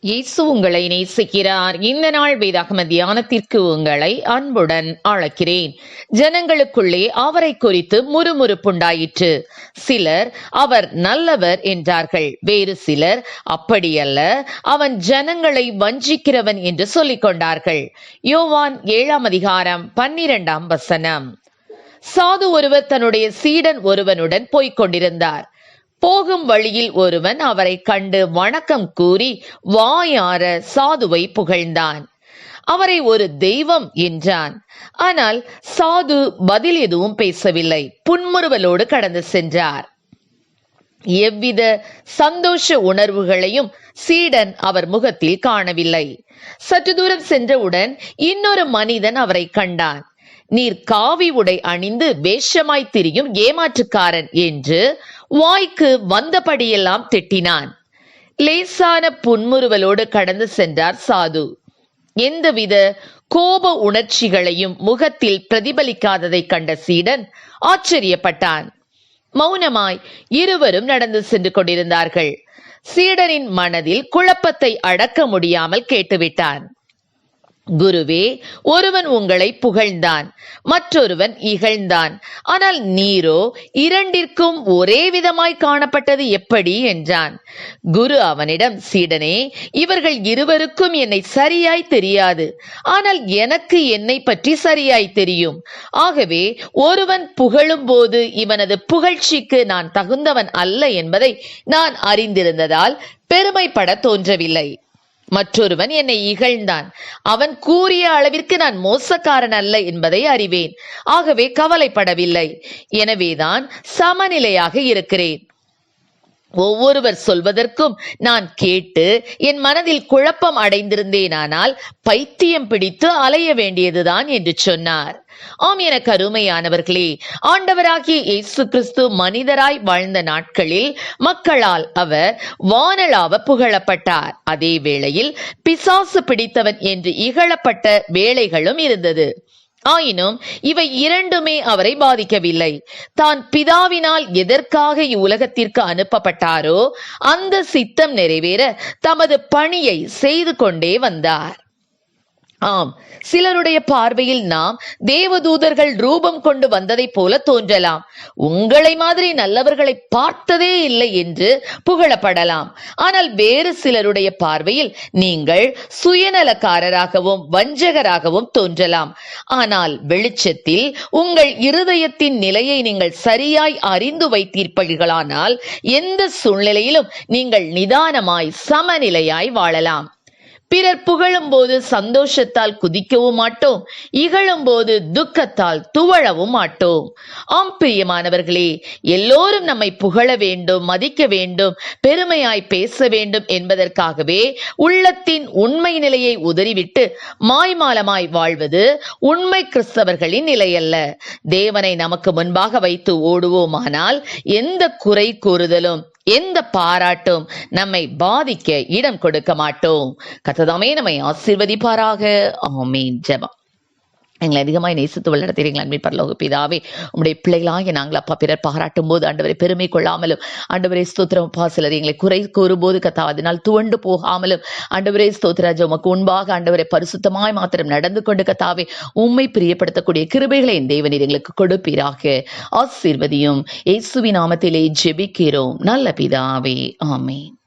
இயேசு உங்களை நேசிக்கிறார். இந்த நாள் வேதாகம தியானத்திற்கு உங்களை அன்புடன் அழைக்கிறேன். ஜனங்களுக்குள்ளே அவரை குறித்து முறுமுறுப்புண்டாயிற்று. சிலர் அவர் நல்லவர் என்றார்கள். வேறு சிலர் அப்படியல்ல அவன் ஜனங்களை வஞ்சிக்கிறவன் என்று சொல்லிக் கொண்டார்கள் யோவான் ஏழாம் அதிகாரம் பன்னிரெண்டாம் வசனம். சாது ஒருவர் தன்னுடைய சீடன் ஒருவனுடன் போய்க் கொண்டிருந்தார் போகும் வழியில் ஒருவன் அவரை கண்டு வணக்கம் கூறி வாயார சாதுவை புகழ்ந்தான். அவரை ஒரு தெய்வம் என்றான். ஆனால் சாது பதில் எதுவும் பேசவில்லை. புன்முறுவலோடு கடந்து சென்றார். எவ்வித சந்தோஷ உணர்வுகளையும் சீடன் அவர் முகத்தில் காணவில்லை. சற்று தூரம் சென்றவுடன் இன்னொரு மனிதன் அவரை கண்டான். நீர் காவி உடை அணிந்து வேஷமாய் திரியும் ஏமாற்றுக்காரன் என்று வாய்க்கு வந்தபடியெல்லாம் திட்டினான். லேசான புன்முறுவலோடு கடந்து சென்றார் சாது. எந்தவித கோப உணர்ச்சிகளையும் முகத்தில் பிரதிபலிக்காததை கண்ட சீடன் ஆச்சரியப்பட்டான். மௌனமாய் இருவரும் நடந்து சென்று கொண்டிருந்தார்கள். சீடனின் மனதில் குழப்பத்தை அடக்க முடியாமல் கேட்டுவிட்டான். குருவே ஒருவன் உங்களை புகழ்ந்தான் மற்றொருவன் இகழ்ந்தான். ஆனால் நீரோ இரண்டிற்கும் ஒரே விதமாய் காணப்பட்டது எப்படி என்றான். குரு அவனிடம் சீடனே இவர்கள் இருவருக்கும் என்னை சரியாய் தெரியாது. ஆனால் எனக்கு என்னை பற்றி சரியாய் தெரியும். ஆகவே ஒருவன் புகழும் போது இவனது புகழ்ச்சிக்கு நான் தகுந்தவன் அல்ல என்பதை நான் அறிந்திருந்ததால் பெருமைப்பட தோன்றவில்லை. மற்றொருவன் என்னை இகழ்ந்தான். அவன் கூறிய அளவிற்கு நான் மோசக்காரன் அல்ல என்பதை அறிவேன். ஆகவே கவலைப்படவில்லை. எனவேதான் சமநிலையாக இருக்கிறேன். ஒவ்வொருவர் சொல்வதற்கும் நான் கேட்டு என் மனதில் குழப்பம் அடைந்திருந்தேனானால் பைத்தியம் பிடித்து அலைய வேண்டியதுதான் என்று சொன்னார். ஆம் என கருமையானவர்களே ஆண்டவராகிய இயேசு கிறிஸ்து மனிதராய் வாழ்ந்த நாட்களில் மக்களால் அவர் வானலாவ புகழப்பட்டார். அதே வேளையில் பிசாசு பிடித்தவன் என்று இகழப்பட்ட வேலைகளும் இருந்தது. ஆயினும் இவை இரண்டுமே அவரை பாதிக்கவில்லை. தான் பிதாவினால் எதற்காக இவ்வுலகத்திற்கு அனுப்பப்பட்டாரோ அந்த சித்தம் நிறைவேற தமது பணியை செய்து கொண்டே வந்தார். ஆம். சிலருடைய பார்வையில் நாம் தேவதூதர்கள் ரூபம் கொண்டு வந்ததைப் போல தோன்றலாம். உங்களை மாதிரி நல்லவர்களை பார்த்ததே இல்லை என்று புகழப்படலாம். ஆனால் வேறு சிலருடைய பார்வையில் நீங்கள் சுயநலக்காரராகவும் வஞ்சகராகவும் தோன்றலாம். ஆனால் வெளிச்சத்தில் உங்கள் இருதயத்தின் நிலையை நீங்கள் சரியாய் அறிந்து வைத்தீர்ப்பீர்களானால் எந்த சூழ்நிலையிலும் நீங்கள் நிதானமாய் சமநிலையாய் வாழலாம். பிறர் புகழும் போது சந்தோஷத்தால் குதிக்கவும் மாட்டோம் இகழும் போது துக்கத்தால் துவழவும் மாட்டோம். ஆம் பிரியமானவர்களே எல்லோரும் நம்மை புகழ வேண்டும் மதிக்க வேண்டும் பெருமையாய் பேச வேண்டும் என்பதற்காகவே உள்ளத்தின் உண்மை நிலையை உதறிவிட்டு மாய்மாலமாய் வாழ்வது உண்மை கிறிஸ்தவர்களின் நிலையல்ல. தேவனை நமக்கு முன்பாக வைத்து ஓடுவோமானால் எந்த குறை கூறுதலும் எந்த பாராட்டும் நம்மை பாதிக்க இடம் கொடுக்க மாட்டோம். கத்ததாமே நம்மை ஆசீர்வதிப்பாராக. ஆமீன். ஜபம். எங்களை அதிகமாக நேசித்து வளர்த்தீர்கள் அன்பை பரலோக பிதாவே. உங்களுடைய பிள்ளைகளாக நாங்கள் அப்பா பிறர் பாராட்டும் போது ஆண்டவரை பெருமை கொள்ளாமலும் அண்டவரை ஸ்தோத்திரம் அப்பா சிலர் எங்களை குறை கூறும்போது கத்தா அதனால் துவண்டு போகாமலும் ஆண்டவரே ஸ்தோத்ராஜ் உமக்கு முன்பாக ஆண்டவரை பரிசுத்தமாய் மாத்திரம் நடந்து கொண்டு கத்தாவே உண்மை பிரியப்படுத்தக்கூடிய கிருபைகளை என் தேவனீர் எங்களுக்கு கொடுப்பீராக. ஆசீர்வதியும் இயேசுவின் நாமத்திலே ஜெபிக்கிறோம். நல்ல பிதாவே ஆமேன்.